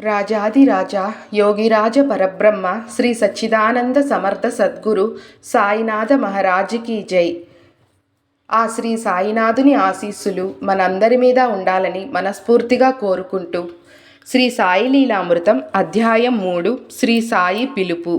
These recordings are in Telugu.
రాజాదిరాజా యోగిరాజ పరబ్రహ్మ శ్రీ సచ్చిదానంద సమర్థ సద్గురు సాయినాథ మహారాజుకి జై. ఆ శ్రీ సాయినాథుని ఆశీస్సులు మనందరి మీద ఉండాలని మనస్ఫూర్తిగా కోరుకుంటూ శ్రీ సాయి లీలామృతం అధ్యాయం మూడు శ్రీ సాయి పిలుపు.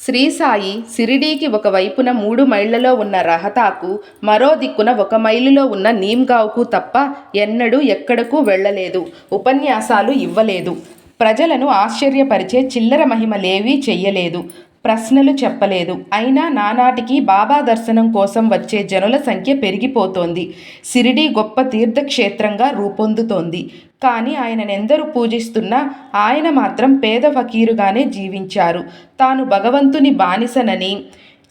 శ్రీ సాయి సిరిడీకి ఒక వైపున మూడు మైళ్ళలో ఉన్న రహతాకు మరో దిక్కున ఒక మైలులో ఉన్న నీమ్గావ్కు తప్ప ఎన్నడూ ఎక్కడకు వెళ్ళలేదు. ఉపన్యాసాలు ఇవ్వలేదు. ప్రజలను ఆశ్చర్యపరిచే చిల్లర మహిమలేవీ చెయ్యలేదు. ప్రశ్నలు చెప్పలేదు. అయినా నానాటికి బాబా దర్శనం కోసం వచ్చే జనుల సంఖ్య పెరిగిపోతోంది. సిరిడి గొప్ప తీర్థక్షేత్రంగా రూపొందుతోంది. కానీ ఆయననెందరూ పూజిస్తున్నా ఆయన మాత్రం పేద ఫకీరుగానే జీవించారు. తాను భగవంతుని బానిసనని.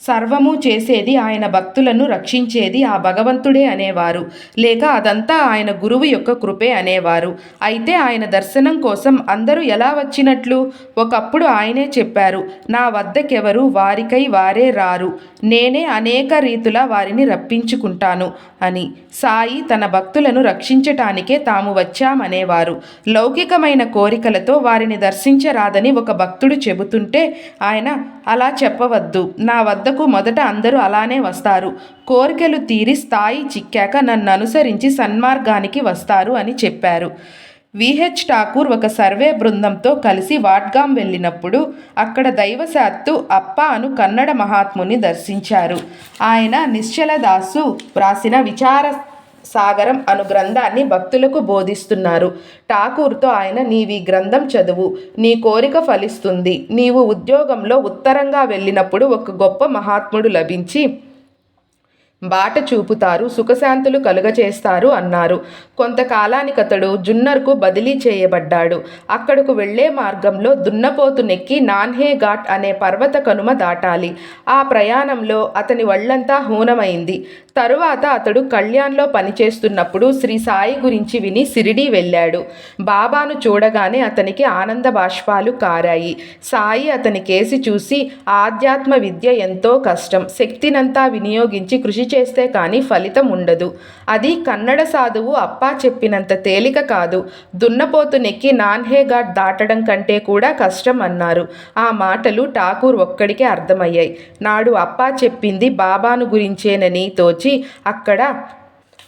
సర్వము చేసేది ఆయన భక్తులను రక్షించేది ఆ భగవంతుడే అనేవారు. లేక అదంతా ఆయన గురువు యొక్క కృపే అనేవారు. అయితే ఆయన దర్శనం కోసం అందరూ ఎలా వచ్చినట్లు? ఒకప్పుడు ఆయనే చెప్పారు నా వద్దకెవరు వారికై వారే రారు. నేనే అనేక రీతుల వారిని రప్పించుకుంటాను అని. సాయి తన భక్తులను రక్షించటానికే తాము వచ్చామనేవారు. లౌకికమైన కోరికలతో వారిని దర్శించరాదని ఒక భక్తుడు చెబుతుంటే ఆయన అలా చెప్పవద్దు. నా వద్ద వద్దకు మొదట అందరూ అలానే వస్తారు. కోరికలు తీరి స్థాయి చిక్కాక నన్ను అనుసరించి సన్మార్గానికి వస్తారు అని చెప్పారు. విహెచ్ ఠాకూర్ ఒక సర్వే బృందంతో కలిసి వాట్గాం వెళ్ళినప్పుడు అక్కడ దైవశాత్తు అప్ప అను కన్నడ మహాత్ముని దర్శించారు. ఆయన నిశ్చలదాసు వ్రాసిన విచార సాగరం అను గ్రంథాన్ని భక్తులకు బోధిస్తున్నారు. ఠాకూర్తో ఆయన నీవి గ్రంథం చదువు. నీ కోరిక ఫలిస్తుంది. నీవు ఉద్యోగంలో ఉత్తరంగా వెళ్ళినప్పుడు ఒక గొప్ప మహాత్ముడు లభించి బాట చూపుతారు సుఖశాంతులు కలుగచేస్తారు అన్నారు. కొంతకాలానికి అతడు జున్నర్కు బదిలీ చేయబడ్డాడు. అక్కడకు వెళ్ళే మార్గంలో దున్నపోతు నెక్కి నాన్హే ఘాట్ అనే పర్వత కనుమ దాటాలి. ఆ ప్రయాణంలో అతని వళ్ళంతా హూనమైంది. తరువాత అతడు కళ్యాణ్లో పనిచేస్తున్నప్పుడు శ్రీ సాయి గురించి విని సిరిడి వెళ్ళాడు. బాబాను చూడగానే అతనికి ఆనంద బాష్పాలు కారాయి. సాయి అతని కేసి చూసి ఆధ్యాత్మ విద్య ఎంతో కష్టం. శక్తినంతా వినియోగించి కృషి చేస్తే కానీ ఫలితం ఉండదు. అది కన్నడ సాధువు అప్పా చెప్పినంత తేలిక కాదు. దున్నపోతు నెక్కి నాన్హేఘాట్ దాటడం కంటే కూడా కష్టం అన్నారు. ఆ మాటలు ఠాకూర్ ఒక్కడికే అర్థమయ్యాయి. నాడు అప్పా చెప్పింది బాబాను గురించేనని తోచి అక్కడ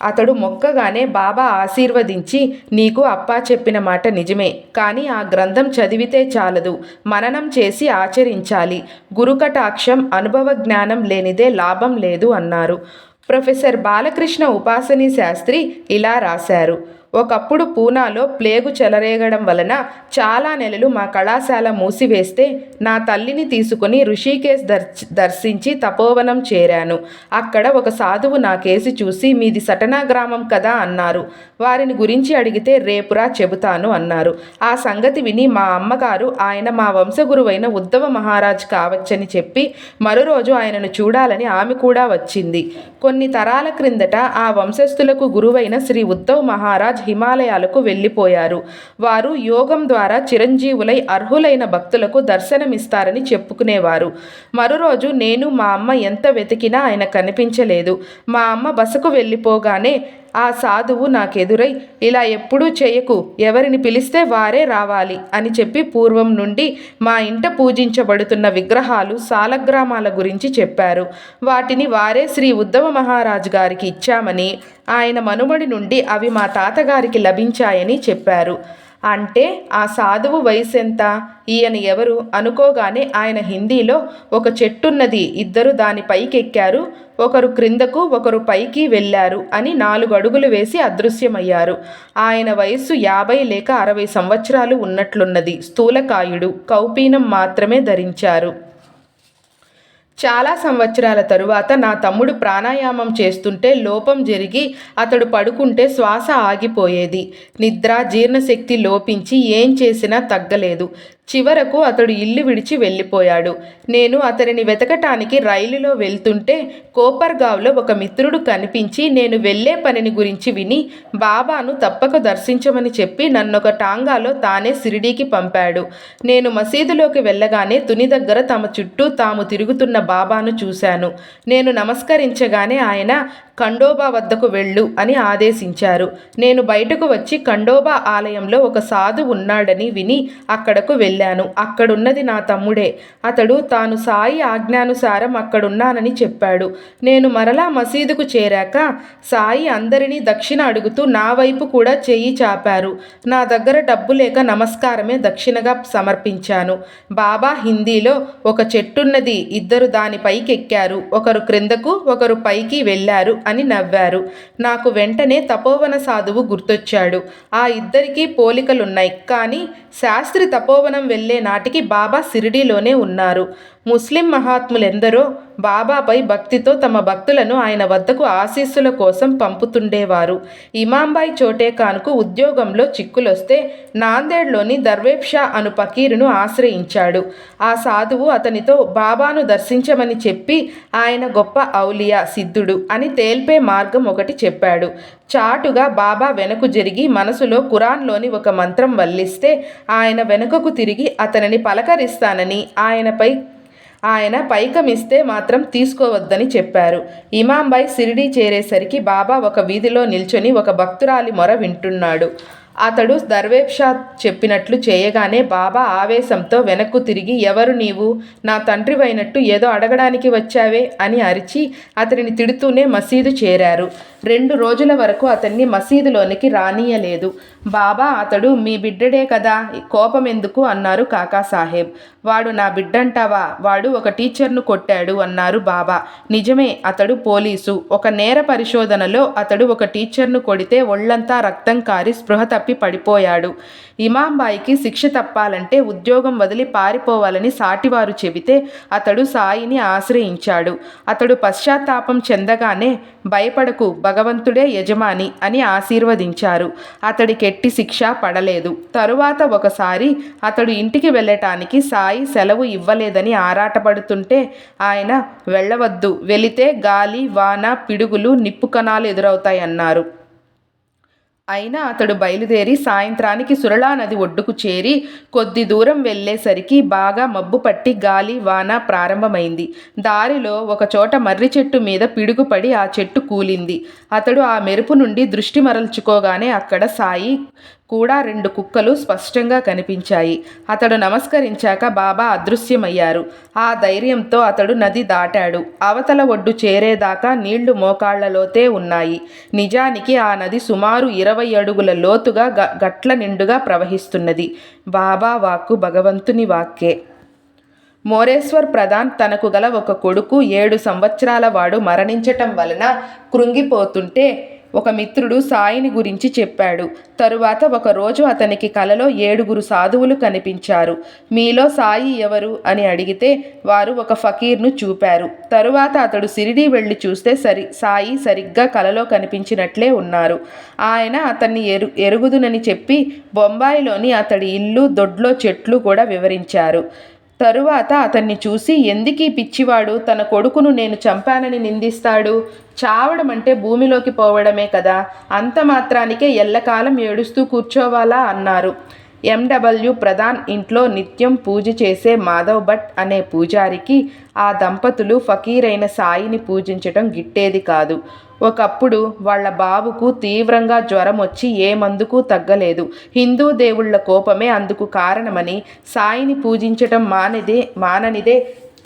అతడు మొక్కగానే బాబా ఆశీర్వదించి నీకు అప్పా చెప్పిన మాట నిజమే. కానీ ఆ గ్రంథం చదివితే చాలదు. మననం చేసి ఆచరించాలి. గురుకటాక్షం అనుభవ జ్ఞానం లేనిదే లాభం లేదు అన్నారు. ప్రొఫెసర్ బాలకృష్ణ ఉపాసని శాస్త్రి ఇలా రాశారు. ఒకప్పుడు పూనాలో ప్లేగు చెలరేగడం వలన చాలా నెలలు మా కళాశాల మూసివేస్తే నా తల్లిని తీసుకుని ఋషికేశ్ దర్శ దర్శించి తపోవనం చేరాను. అక్కడ ఒక సాధువు నా కేసి చూసి మీది సటనా గ్రామం కదా అన్నారు. వారిని గురించి అడిగితే రేపురా చెబుతాను అన్నారు. ఆ సంగతి విని మా అమ్మగారు ఆయన మా వంశగురువైన ఉద్ధవ మహారాజ్ కావచ్చని చెప్పి మరోరోజు ఆయనను చూడాలని ఆమె కూడా వచ్చింది. కొన్ని తరాల క్రిందట ఆ వంశస్థులకు గురువైన శ్రీ ఉద్ధవ్ మహారాజ్ హిమాలయాలకు వెళ్ళిపోయారు. వారు యోగం ద్వారా చిరంజీవులై అర్హులైన భక్తులకు దర్శనమిస్తారని చెప్పుకునేవారు. మరో రోజు నేను మా అమ్మ ఎంత వెతికినా ఆయన కనిపించలేదు. మా అమ్మ బసకు వెళ్ళిపోగానే ఆ సాధువు నాకెదురై ఇలా ఎప్పుడూ చేయకు ఎవరిని పిలిస్తే వారే రావాలి అని చెప్పి పూర్వం నుండి మా ఇంట పూజించబడుతున్న విగ్రహాలు సాలగ్రామాల గురించి చెప్పారు. వాటిని వారే శ్రీ ఉద్ధవ మహారాజు గారికి ఇచ్చామని ఆయన మనుమడి నుండి అవి మా తాతగారికి లభించాయని చెప్పారు. అంటే ఆ సాధువు వయసెంత? ఈయన ఎవరు? అనుకోగానే ఆయన హిందీలో ఒక చెట్టున్నది ఇద్దరు దాని పైకెక్కారు. ఒకరు క్రిందకు ఒకరు పైకి వెళ్ళారు అని నాలుగు అడుగులు వేసి అదృశ్యమయ్యారు. ఆయన వయస్సు యాభై లేక అరవై సంవత్సరాలు ఉన్నట్లున్నది. స్థూలకాయుడు కౌపీనం మాత్రమే ధరించారు. చాలా సంవత్సరాల తరువాత నా తమ్ముడు ప్రాణాయామం చేస్తుంటే లోపం జరిగి అతడు పడుకుంటే శ్వాస ఆగిపోయేది. నిద్ర జీర్ణశక్తి లోపించి ఏం చేసినా తగ్గలేదు. చివరకు అతడు ఇల్లు విడిచి వెళ్ళిపోయాడు. నేను అతనిని వెతకటానికి రైలులో వెళ్తుంటే కోపర్గావ్లో ఒక మిత్రుడు కనిపించి నేను వెళ్ళే పనిని గురించి విని బాబాను తప్పక దర్శించమని చెప్పి నన్నొక టాంగాలో తానే సిరిడీకి పంపాడు. నేను మసీదులోకి వెళ్ళగానే తుని దగ్గర తమ చుట్టూ తాము తిరుగుతున్న బాబాను చూశాను. నేను నమస్కరించగానే ఆయన ఖండోబా వద్దకు వెళ్ళు అని ఆదేశించారు. నేను బయటకు వచ్చి ఖండోబా ఆలయంలో ఒక సాధు ఉన్నాడని విని అక్కడకు వెళ్ళాను. అక్కడున్నది నా తమ్ముడే. అతడు తాను సాయి ఆజ్ఞానుసారం అక్కడున్నానని చెప్పాడు. నేను మరలా మసీదుకు చేరాక సాయి అందరినీ దక్షిణ అడుగుతూ నా వైపు కూడా చెయ్యి చాపారు. నా దగ్గర డబ్బు లేక నమస్కారమే దక్షిణగా సమర్పించాను. బాబా హిందీలో ఒక చెట్టున్నది. ఇద్దరు దాని పైకెక్కారు. ఒకరు క్రిందకు ఒకరు పైకి వెళ్ళారు. అని నవ్వారు. నాకు వెంటనే తపోవన సాధువు గుర్తొచ్చాడు. ఆ ఇద్దరికీ పోలికలున్నాయి. కానీ శాస్త్రి తపోవనం వెళ్ళే నాటికి బాబా సిరిడీలోనే ఉన్నారు. ముస్లిం మహాత్ములెందరో బాబాపై భక్తితో తమ భక్తులను ఆయన వద్దకు ఆశీస్సుల కోసం పంపుతుండేవారు. ఇమాంబాయి చోటేఖాన్కు ఉద్యోగంలో చిక్కులొస్తే నాందేడ్లోని దర్వేబ్ షా అను పకీరును ఆశ్రయించాడు. ఆ సాధువు అతనితో బాబాను దర్శించమని చెప్పి ఆయన గొప్ప ఔలియా సిద్ధుడు అని తేల్పే మార్గం ఒకటి చెప్పాడు. చాటుగా బాబా వెనకు జరిగి మనసులో ఖురాన్లోని ఒక మంత్రం వల్లిస్తే ఆయన వెనుకకు తిరిగి అతనిని పలకరిస్తానని ఆయనపై ఆయన పైకమిస్తే మాత్రం తీసుకోవద్దని చెప్పారు. ఇమాంబాయ్ సిరిడీ చేరేసరికి బాబా ఒక వీధిలో నిల్చొని ఒక భక్తురాలి మొర వింటున్నాడు. అతడు దర్వేప్షా చెప్పినట్లు చేయగానే బాబా ఆవేశంతో వెనక్కు తిరిగి ఎవరు నీవు? నా తండ్రివైనట్టు ఏదో అడగడానికి వచ్చావే? అని అరిచి అతనిని తిడుతూనే మసీదు చేరారు. రెండు రోజుల వరకు అతన్ని మసీదులోనికి రానియలేదు. బాబా అతడు మీ బిడ్డడే కదా? కోపం ఎందుకు అన్నారు కాకాసాహెబ్. వాడు నా బిడ్డంటావా? వాడు ఒక టీచర్ను కొట్టాడు అన్నారు బాబా. నిజమే అతడు పోలీసు. ఒక నేర పరిశోధనలో అతడు ఒక టీచర్ను కొడితే ఒళ్ళంతా రక్తం కారి స్పృహ తప్పి పడిపోయాడు. ఇమాంబాయికి శిక్ష తప్పాలంటే ఉద్యోగం వదిలి పారిపోవాలని సాటివారు చెబితే అతడు సాయిని ఆశ్రయించాడు. అతడు పశ్చాత్తాపం చెందగానే భయపడకు భగవంతుడే యజమాని అని ఆశీర్వదించారు. అతడి కెట్టి శిక్ష పడలేదు. తరువాత ఒకసారి అతడు ఇంటికి వెళ్ళటానికి సాయి సెలవు ఇవ్వలేదని ఆరాటపడుతుంటే ఆయన వెళ్ళవద్దు వెళితే గాలి వాన పిడుగులు నిప్పు కణాలు ఎదురవుతాయన్నారు. అయినా అతడు బయలుదేరి సాయంత్రానికి సురళా నది ఒడ్డుకు చేరి కొద్ది దూరం వెళ్ళేసరికి బాగా మబ్బు పట్టి గాలి వాన ప్రారంభమైంది. దారిలో ఒక చోట మర్రి చెట్టు మీద పిడుగుపడి ఆ చెట్టు కూలింది. అతడు ఆ మెరుపు నుండి దృష్టి మరల్చుకోగానే అక్కడ సాయి కూడా రెండు కుక్కలు స్పష్టంగా కనిపించాయి. అతడు నమస్కరించాక బాబా అదృశ్యమయ్యారు. ఆ ధైర్యంతో అతడు నది దాటాడు. అవతల ఒడ్డు చేరేదాకా నీళ్ళు మోకాళ్ళలోతే ఉన్నాయి. నిజానికి ఆ నది సుమారు ఇరవై అడుగుల లోతుగా గ గట్ల నిండుగా ప్రవహిస్తున్నది. బాబా వాక్కు భగవంతుని వాక్కే. మోరేశ్వర్ ప్రధాన్ తనకు గల ఒక కొడుకు ఏడు సంవత్సరాల వాడు మరణించటం వలన కృంగిపోతుంటే ఒక మిత్రుడు సాయిని గురించి చెప్పాడు. తరువాత ఒకరోజు అతనికి కలలో ఏడుగురు సాధువులు కనిపించారు. మీలో సాయి ఎవరు? అని అడిగితే వారు ఒక ఫకీర్ను చూపారు. తరువాత అతడు సిరిడి వెళ్ళి చూస్తే సరి సాయి సరిగ్గా కలలో కనిపించినట్లే ఉన్నారు. ఆయన అతన్ని ఎరు ఎరుగుదునని చెప్పి బొంబాయిలోని అతడి ఇల్లు దొడ్లో చెట్లు కూడా వివరించారు. తరువాత అతన్ని చూసి ఎందుకీ పిచ్చివాడు? తన కొడుకును నేను చంపానని నిందిస్తాడు. చావడం అంటే భూమిలోకి పోవడమే కదా. అంత మాత్రానికే ఎల్లకాలం ఏడుస్తూ కూర్చోవాలా? అన్నారు. ఎండబ్ల్యూ ప్రధాన్ ఇంట్లో నిత్యం పూజ చేసే మాధవ్ భట్ అనే పూజారికి ఆ దంపతులు ఫకీరైన సాయిని పూజించటం గిట్టేది కాదు. ఒకప్పుడు వాళ్ళ బాబుకు తీవ్రంగా జ్వరం వచ్చి ఏ మందుకు తగ్గలేదు. హిందూ దేవుళ్ళ కోపమే అందుకు కారణమని సాయిని పూజించటం మానిదే మాననిదే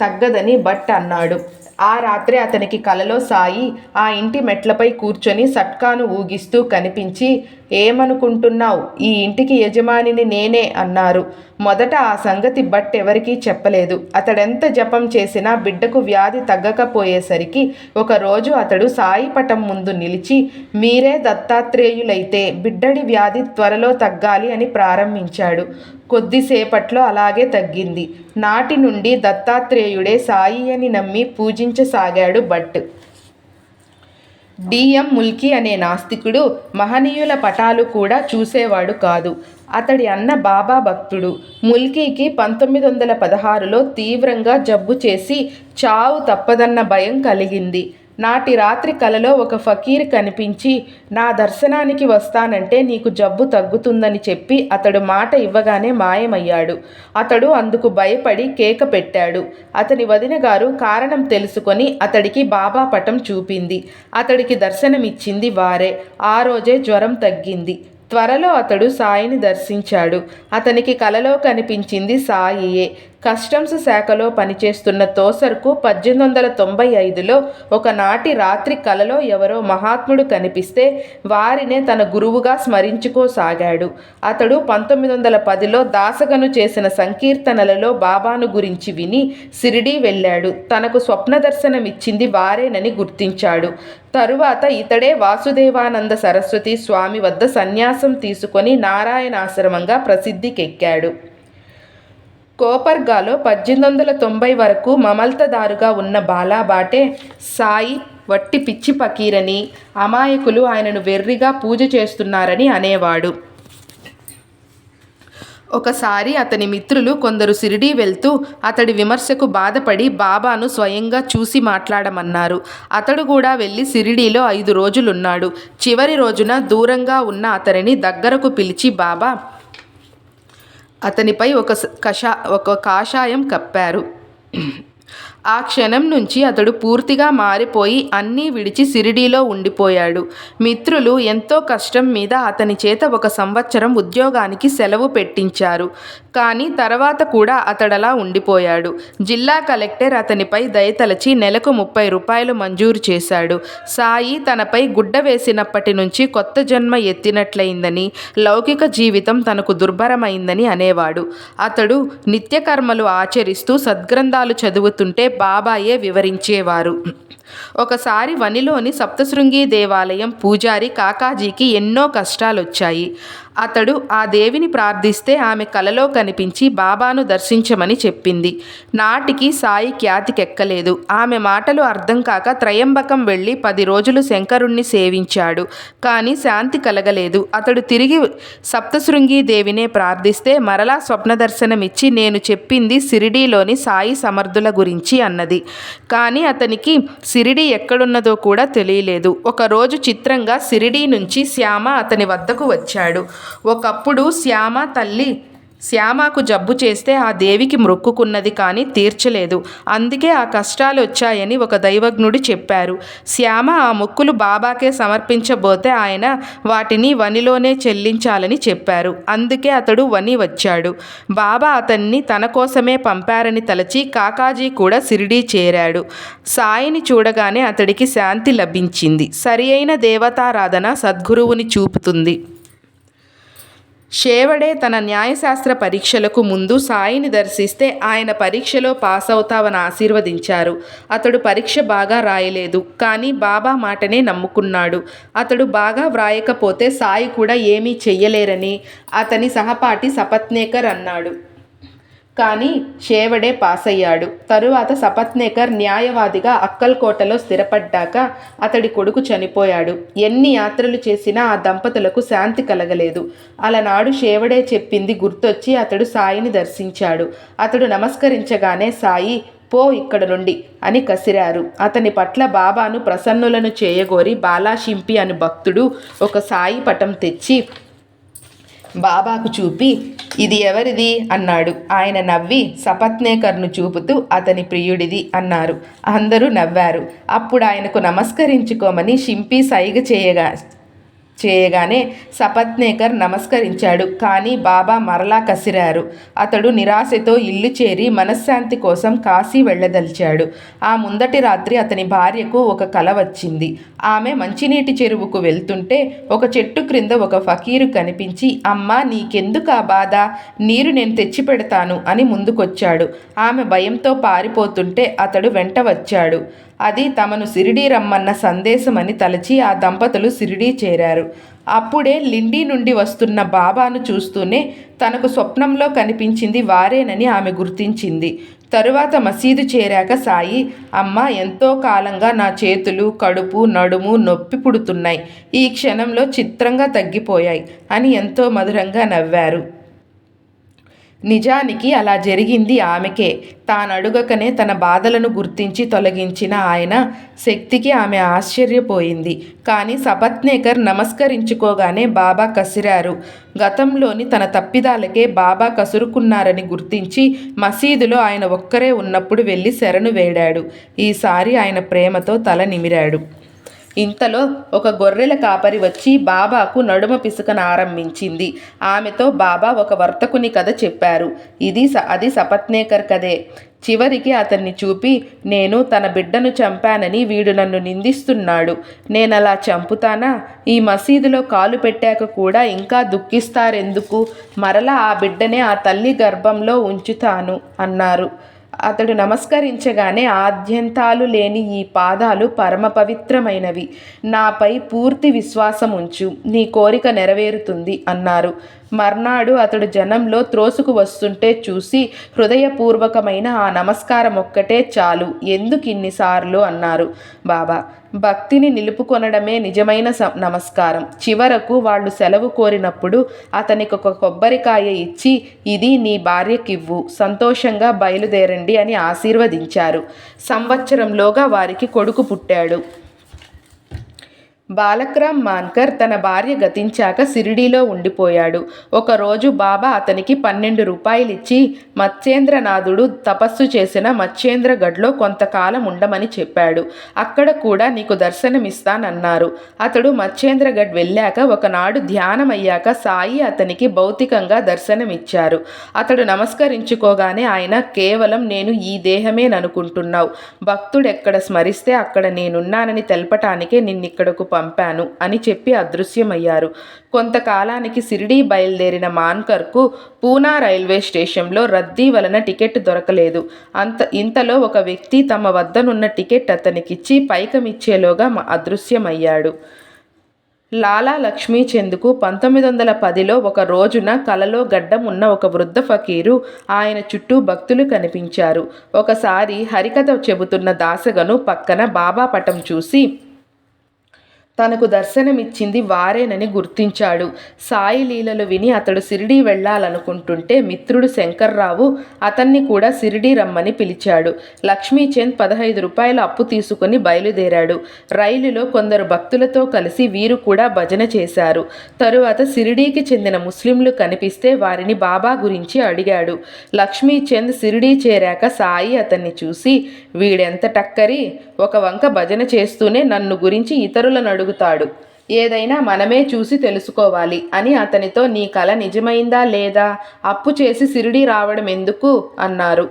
తగ్గదని భట్ అన్నాడు. ఆ రాత్రి అతనికి కలలో సాయి ఆ ఇంటి మెట్లపై కూర్చొని సట్కాను ఊగిస్తూ కనిపించి ఏమనుకుంటున్నావు? ఈ ఇంటికి యజమానిని నేనే అన్నారు. మొదట ఆ సంగతి బట్ ఎవరికీ చెప్పలేదు. అతడెంత జపం చేసినా బిడ్డకు వ్యాధి తగ్గకపోయేసరికి ఒకరోజు అతడు సాయి పటం ముందు నిలిచి మీరే దత్తాత్రేయులైతే బిడ్డడి వ్యాధి త్వరలో తగ్గాలి అని ప్రారంభించాడు. కొద్దిసేపట్లో అలాగే తగ్గింది. నాటి నుండి దత్తాత్రేయుడే సాయి అని నమ్మి పూజించసాగాడు భట్. డిఎం ముల్కీ అనే నాస్తికుడు మహనీయుల పటాలు కూడా చూసేవాడు కాదు. అతడి అన్న బాబా భక్తుడు. ముల్కీకి పంతొమ్మిది వందల పదహారులో తీవ్రంగా జబ్బు చేసి చావు తప్పదన్న భయం కలిగింది. నాటి రాత్రి కలలో ఒక ఫకీర్ కనిపించి నా దర్శనానికి వస్తానంటే నీకు జబ్బు తగ్గుతుందని చెప్పి అతడు మాట ఇవ్వగానే మాయమయ్యాడు. అతడు అందుకు భయపడి కేక పెట్టాడు. అతని వదిన గారు కారణం తెలుసుకొని అతడికి బాబా పటం చూపింది. అతడికి దర్శనమిచ్చింది వారే. ఆ రోజే జ్వరం తగ్గింది. త్వరలో అతడు సాయిని దర్శించాడు. అతనికి కలలో కనిపించింది సాయియే. కస్టమ్స్ శాఖలో పనిచేస్తున్న తోసర్కు పద్దెనిమిది వందల తొంభై ఐదులో ఒకనాటి రాత్రి కలలో ఎవరో మహాత్ముడు కనిపిస్తే వారినే తన గురువుగా స్మరించుకోసాగాడు. అతడు పంతొమ్మిది వందల పదిలో దాసగను చేసిన సంకీర్తనలలో బాబాను గురించి విని సిరిడి వెళ్ళాడు. తనకు స్వప్న దర్శనం ఇచ్చింది వారేనని గుర్తించాడు. తరువాత ఇతడే వాసుదేవానంద సరస్వతి స్వామి వద్ద సన్యాసం తీసుకొని నారాయణాశ్రమంగా ప్రసిద్ధికెక్కాడు. కోపర్గాలో పద్దెనిమిది వందల తొంభై వరకు మమల్తదారుగా ఉన్న బాలాబాటే సాయి వట్టి పిచ్చి పకీరని అమాయకులు ఆయనను వెర్రిగా పూజ చేస్తున్నారని అనేవాడు. ఒకసారి అతని మిత్రులు కొందరు సిరిడీ వెళ్తూ అతడి విమర్శకు బాధపడి బాబాను స్వయంగా చూసి మాట్లాడమన్నారు. అతడు కూడా వెళ్ళి సిరిడీలో ఐదు రోజులున్నాడు. చివరి రోజున దూరంగా ఉన్న అతనిని దగ్గరకు పిలిచి బాబా అతనిపై ఒక కషా ఒక కాషాయం కప్పారు. ఆ క్షణం నుంచి అతడు పూర్తిగా మారిపోయి అన్నీ విడిచి సిరిడీలో ఉండిపోయాడు. మిత్రులు ఎంతో కష్టం మీద అతని చేత ఒక సంవత్సరం ఉద్యోగానికి సెలవు పెట్టించారు. కానీ తర్వాత కూడా అతడలా ఉండిపోయాడు. జిల్లా కలెక్టర్ అతనిపై దయతలచి నెలకు ముప్పై రూపాయలు మంజూరు చేశాడు. సాయి తనపై గుడ్డ వేసినప్పటి నుంచి కొత్త జన్మ ఎత్తినట్లయిందని లౌకిక జీవితం తనకు దుర్భరమైందని అనేవాడు. అతడు నిత్యకర్మలు ఆచరిస్తూ సద్గ్రంథాలు చదువుతుంటే బాబాయే వివరించేవారు. ఒకసారి వనిలోని సప్తశృంగి దేవాలయం పూజారి కాకాజీకి ఎన్నో కష్టాలొచ్చాయి. అతడు ఆ దేవిని ప్రార్థిస్తే ఆమె కలలో కనిపించి బాబాను దర్శించమని చెప్పింది. నాటికి సాయి ఖ్యాతికెక్కలేదు. ఆమె మాటలు అర్థం కాక త్రయంబకం వెళ్ళి పది రోజులు శంకరుణ్ణి సేవించాడు. కానీ శాంతి కలగలేదు. అతడు తిరిగి సప్తశృంగి దేవినే ప్రార్థిస్తే మరలా స్వప్న దర్శనమిచ్చి నేను చెప్పింది సిరిడీలోని సాయి సమర్థుల గురించి అన్నది. కానీ అతనికి సిరిడి ఎక్కడున్నదో కూడా తెలియలేదు. ఒకరోజు చిత్రంగా సిరిడీ నుంచి శ్యామ అతని వద్దకు వచ్చాడు. ఒకప్పుడు శ్యామ తల్లి శ్యామకు జబ్బు చేస్తే ఆ దేవికి మొక్కుకున్నది కానీ తీర్చలేదు. అందుకే ఆ కష్టాలు వచ్చాయని ఒక దైవజ్ఞుడు చెప్పారు. శ్యామ ఆ మొక్కులు బాబాకే సమర్పించబోతే ఆయన వాటిని వనిలోనే చెల్లించాలని చెప్పారు. అందుకే అతడు వని వచ్చాడు. బాబా అతన్ని తన కోసమే పంపారని తలచి కాకాజీ కూడా సిరిడీ చేరాడు. సాయిని చూడగానే అతడికి శాంతి లభించింది. సరి అయిన దేవతారాధన సద్గురువుని చూపుతుంది. షేవడే తన న్యాయశాస్త్ర పరీక్షలకు ముందు సాయిని దర్శిస్తే ఆయన పరీక్షలో పాస్ అవుతావని ఆశీర్వదించారు. అతడు పరీక్ష బాగా రాయలేదు కానీ బాబా మాటనే నమ్ముకున్నాడు. అతడు బాగా వ్రాయకపోతే సాయి కూడా ఏమీ చెయ్యలేరని అతని సహపాఠి సపత్నేకర్ అన్నాడు. కానీ షేవడే పాస్ అయ్యాడు తరువాత సపత్నేకర్ న్యాయవాదిగా అక్కల్కోటలో స్థిరపడ్డాక అతడి కొడుకు చనిపోయాడు. ఎన్ని యాత్రలు చేసినా ఆ దంపతులకు శాంతి కలగలేదు. అలనాడు షేవడే చెప్పింది గుర్తొచ్చి అతడు సాయిని దర్శించాడు. అతడు నమస్కరించగానే సాయి పో ఇక్కడ నుండి అని కసిరారు. అతని పట్ల బాబాను ప్రసన్నులను చేయగోరి బాలాషింపి అని భక్తుడు ఒక సాయి పటం తెచ్చి బాబాకు చూపి ఇది ఎవరిది? అన్నాడు. ఆయన నవ్వి సపత్నేకర్ను చూపుతూ అతని ప్రియుడిది అన్నారు. అందరూ నవ్వారు. అప్పుడు ఆయనకు నమస్కరించుకోమని షింపి సైగ చేయగా చేయగానే సపత్నేకర్ నమస్కరించాడు. కానీ బాబా మరలా కసిరారు. అతడు నిరాశతో ఇల్లు చేరి మనశ్శాంతి కోసం కాశీ వెళ్ళదలిచాడు. ఆ ముందటి రాత్రి అతని భార్యకు ఒక కల వచ్చింది. ఆమె మంచినీటి చెరువుకు వెళ్తుంటే ఒక చెట్టు క్రింద ఒక ఫకీరు కనిపించి అమ్మా నీకెందుకు ఆ బాధ? నీరు నేను తెచ్చి పెడతాను అని ముందుకొచ్చాడు. ఆమె భయంతో పారిపోతుంటే అతడు వెంట వచ్చాడు. అది తమను సిరిడీ రమ్మన్న సందేశమని తలచి ఆ దంపతులు సిరిడీ చేరారు. అప్పుడే లిండి నుండి వస్తున్న బాబాను చూస్తూనే తనకు స్వప్నంలో కనిపించింది వారేనని ఆమె గుర్తించింది. తరువాత మసీదు చేరాక సాయి అమ్మ ఎంతో కాలంగా నా చేతులు కడుపు నడుము నొప్పి పుడుతున్నాయి. ఈ క్షణంలో చిత్రంగా తగ్గిపోయాయి అని ఎంతో మధురంగా నవ్వారు. నిజానికి అలా జరిగింది ఆమెకే. తానడుగకనే తన బాధలను గుర్తించి తొలగించిన ఆయన శక్తికి ఆమె ఆశ్చర్యపోయింది. కానీ సపత్నేకర్ నమస్కరించుకోగానే బాబా కసిరారు. గతంలోని తన తప్పిదాలకే బాబా కసురుకున్నారని గుర్తించి మసీదులో ఆయన ఒక్కరే ఉన్నప్పుడు వెళ్ళి శరణు వేడాడు. ఈసారి ఆయన ప్రేమతో తల నిమిరాడు. ఇంతలో ఒక గొర్రెల కాపరి వచ్చి బాబాకు నడుమ పిసుకను ఆరంభించింది. ఆమెతో బాబా ఒక వర్తకుని కథ చెప్పారు. ఇది స అది సపత్నేకర్ కథే. చివరికి అతన్ని చూపి నేను తన బిడ్డను చంపానని వీడు నన్ను నిందిస్తున్నాడు. నేనలా చంపుతానా? ఈ మసీదులో కాలు పెట్టాక కూడా ఇంకా దుఃఖిస్తారెందుకు? మరలా ఆ బిడ్డనే ఆ తల్లి గర్భంలో ఉంచుతాను అన్నారు. అతడు నమస్కరించగానే ఆద్యంతాలు లేని ఈ పాదాలు పరమ పవిత్రమైనవి. నాపై పూర్తి విశ్వాసం ఉంచు నీ కోరిక నెరవేరుతుంది అన్నారు. మర్నాడు అతడు జనంలో త్రోసుకు వస్తుంటే చూసి హృదయపూర్వకమైన ఆ నమస్కారం ఒక్కటే చాలు. ఎందుకు ఇన్నిసార్లు అన్నారు? బాబా భక్తిని నిలుపుకొనడమే నిజమైన స నమస్కారం. చివరకు వాళ్ళు సెలవు కోరినప్పుడు అతనికి ఒక కొబ్బరికాయ ఇచ్చి ఇది నీ భార్యకివ్వు. సంతోషంగా బయలుదేరండి అని ఆశీర్వదించారు. సంవత్సరంలోగా వారికి కొడుకు పుట్టాడు. బాలక్రామ్ మాన్కర్ తన భార్య గతించాక సిరిడీలో ఉండిపోయాడు. ఒకరోజు బాబా అతనికి పన్నెండు రూపాయలిచ్చి మత్స్యేంద్రనాథుడు తపస్సు చేసిన మత్స్యేంద్రగఢ్లో కొంతకాలం ఉండమని చెప్పాడు. అక్కడ కూడా నీకు దర్శనమిస్తానన్నారు. అతడు మత్స్యేంద్రగఢ్ వెళ్ళాక ఒకనాడు ధ్యానం అయ్యాక సాయి అతనికి భౌతికంగా దర్శనమిచ్చారు. అతడు నమస్కరించుకోగానే ఆయన కేవలం నేను ఈ దేహమేననుకుంటున్నావు. భక్తుడెక్కడ స్మరిస్తే అక్కడ నేనున్నానని తెలపటానికే నిన్నిక్కడకు పంపాను అని చెప్పి అదృశ్యమయ్యారు. కొంతకాలానికి సిరిడీ బయలుదేరిన మాన్కర్కు పూనా రైల్వే స్టేషన్లో రద్దీ వలన టికెట్ దొరకలేదు. అంత ఇంతలో ఒక వ్యక్తి తమ వద్దనున్న టికెట్ అతనికిచ్చి పైకమిచ్చేలోగా అదృశ్యమయ్యాడు. లాలా లక్ష్మీచంద్కు పంతొమ్మిది వందల పదిలో ఒక రోజున కలలో గడ్డం ఉన్న ఒక వృద్ధ ఫకీరు ఆయన చుట్టూ భక్తులు కనిపించారు. ఒకసారి హరికథ చెబుతున్న దాసగను పక్కన బాబా పటం చూసి తనకు దర్శనమిచ్చింది వారేనని గుర్తించాడు. సాయి లీలలు విని అతడు సిరిడీ వెళ్ళాలనుకుంటుంటే మిత్రుడు శంకర్రావు అతన్ని కూడా సిరిడీ రమ్మని పిలిచాడు. లక్ష్మీచంద్ పదహైదు రూపాయలు అప్పు తీసుకుని బయలుదేరాడు. రైలులో కొందరు భక్తులతో కలిసి వీరు కూడా భజన చేశారు. తరువాత సిరిడీకి చెందిన ముస్లింలు కనిపిస్తే వారిని బాబా గురించి అడిగాడు. లక్ష్మీచంద్ సిరిడీ చేరాక సాయి అతన్ని చూసి వీడెంత టక్కరి! ఒక వంక భజన చేస్తూనే నన్ను గురించి ఇతరులను అడుగుతాడు. ఏదైనా మనమే చూసి తెలుసుకోవాలి అని అతనితో నీ కల నిజమైందా లేదా? అప్పు చేసి సిరిడి రావడం ఎందుకు అన్నారు.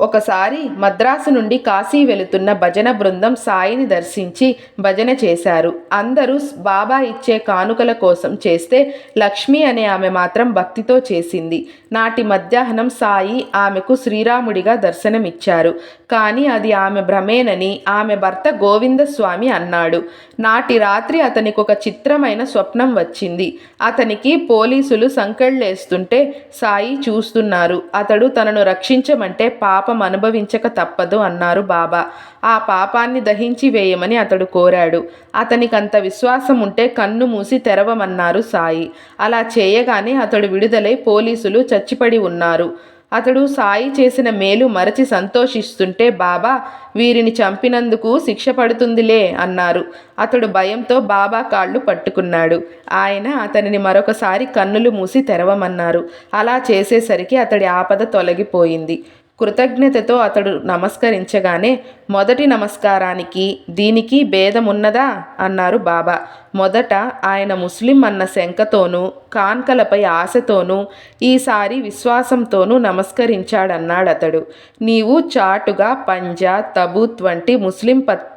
ఒకసారి మద్రాసు నుండి కాశీ వెళుతున్న భజన బృందం సాయిని దర్శించి భజన చేశారు. అందరూ బాబా ఇచ్చే కానుకల కోసం చేస్తే లక్ష్మి అనే ఆమె మాత్రం భక్తితో చేసింది. నాటి మధ్యాహ్నం సాయి ఆమెకు శ్రీరాముడిగా దర్శనమిచ్చారు. కానీ అది ఆమె భ్రమేనని ఆమె భర్త గోవిందస్వామి అన్నాడు. నాటి రాత్రి అతనికి ఒక చిత్రమైన స్వప్నం వచ్చింది. అతనికి పోలీసులు సంకెళ్ళేస్తుంటే సాయి చూస్తున్నారు. అతడు తనను రక్షించమంటే పాప పాపం అనుభవించక తప్పదు అన్నారు బాబా. ఆ పాపాన్ని దహించి వేయమని అతడు కోరాడు. అతనికంత విశ్వాసం ఉంటే కన్ను మూసి తెరవమన్నారు సాయి. అలా చేయగానే అతడు విడుదలై పోలీసులు చచ్చిపడి ఉన్నారు. అతడు సాయి చేసిన మేలు మరచి సంతోషిస్తుంటే బాబా వీరిని చంపినందుకు శిక్ష పడుతుందిలే అన్నారు. అతడు భయంతో బాబా కాళ్ళు పట్టుకున్నాడు. ఆయన అతనిని మరొకసారి కన్నులు మూసి తెరవమన్నారు. అలా చేసేసరికి అతడి ఆపద తొలగిపోయింది. కృతజ్ఞతతో అతడు నమస్కరించగానే మొదటి నమస్కారానికి దీనికి భేదమున్నదా అన్నారు బాబా. మొదట ఆయన ముస్లిం అన్న శంకతోనూ కాన్కలపై ఆశతోనూ ఈసారి విశ్వాసంతోనూ నమస్కరించాడన్నాడు అతడు నీవు చాటుగా పంజా తబూత్ వంటి ముస్లిం పత్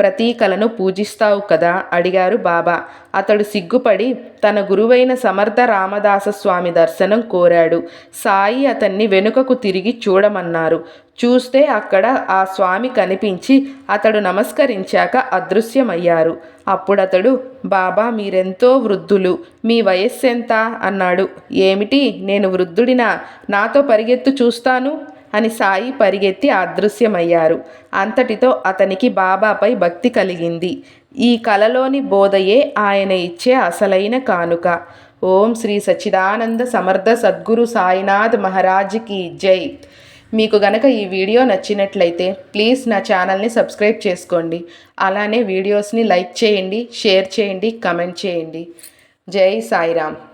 ప్రతీకలను పూజిస్తావు కదా? అడిగారు బాబా. అతడు సిగ్గుపడి తన గురువైన సమర్థ రామదాస స్వామి దర్శనం కోరాడు. సాయి అతన్ని వెనుకకు తిరిగి చూడమన్నారు. చూస్తే అక్కడ ఆ స్వామి కనిపించి అతడు నమస్కరించాక అదృశ్యమయ్యారు. అప్పుడతడు బాబా మీరెంతో వృద్ధులు. మీ వయస్సెంత? అన్నాడు. ఏమిటి? నేను వృద్ధుడినా? నాతో పరిగెత్తు చూస్తాను? అని సాయి పరిగెత్తి అదృశ్యమయ్యారు. అంతటితో అతనికి బాబాపై భక్తి కలిగింది. ఈ కలలోని బోధయే ఆయన ఇచ్చే అసలైన కానుక. ఓం శ్రీ సచ్చిదానంద సమర్థ సద్గురు సాయినాథ్ మహారాజ్కి జై. మీకు గనక ఈ వీడియో నచ్చినట్లయితే ప్లీజ్ నా ఛానల్ని సబ్స్క్రైబ్ చేసుకోండి. అలానే వీడియోస్ని లైక్ చేయండి షేర్ చేయండి కమెంట్ చేయండి. జై సాయిరామ్.